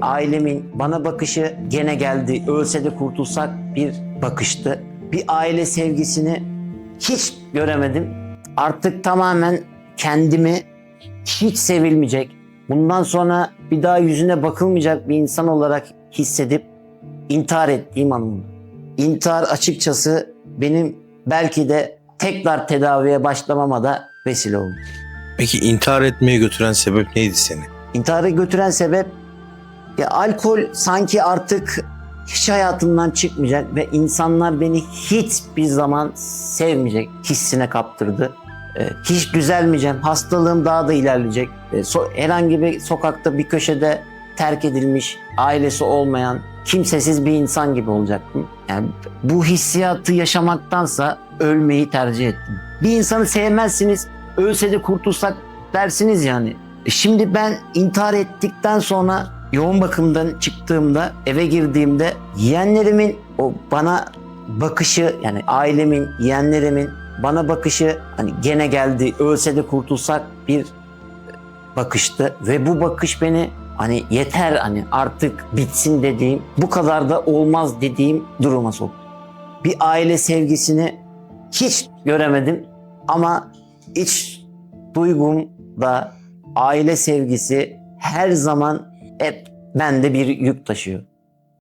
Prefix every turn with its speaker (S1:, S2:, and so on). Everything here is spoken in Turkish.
S1: Ailemin bana bakışı gene geldi. Ölse de kurtulsak bir bakıştı. Bir aile sevgisini hiç göremedim. Artık tamamen kendimi hiç sevilmeyecek, bundan sonra bir daha yüzüne bakılmayacak bir insan olarak hissedip intihar ettiğim anımda. İntihar açıkçası benim belki de tekrar tedaviye başlamama da vesile oldu.
S2: Peki intihar etmeye götüren sebep neydi seni?
S1: İntihara götüren sebep ya alkol sanki artık hiç hayatımdan çıkmayacak ve insanlar beni hiçbir zaman sevmeyecek hissine kaptırdı. Ee, hiç düzelmeyeceğim. Hastalığım daha da ilerleyecek. Ee, so- herhangi bir sokakta bir köşede terk edilmiş, ailesi olmayan, kimsesiz bir insan gibi olacaktım. Yani bu hissiyatı yaşamaktansa ölmeyi tercih ettim. Bir insanı sevmezsiniz, ölse de kurtulsak dersiniz yani. E Şimdi ben intihar ettikten sonra yoğun bakımdan çıktığımda eve girdiğimde yeğenlerimin o bana bakışı yani ailemin yeğenlerimin bana bakışı hani gene geldi ölse de kurtulsak bir bakıştı ve bu bakış beni hani yeter hani artık bitsin dediğim bu kadar da olmaz dediğim duruma soktu. Bir aile sevgisini hiç göremedim ama iç duygumda aile sevgisi her zaman hep bende bir yük taşıyor.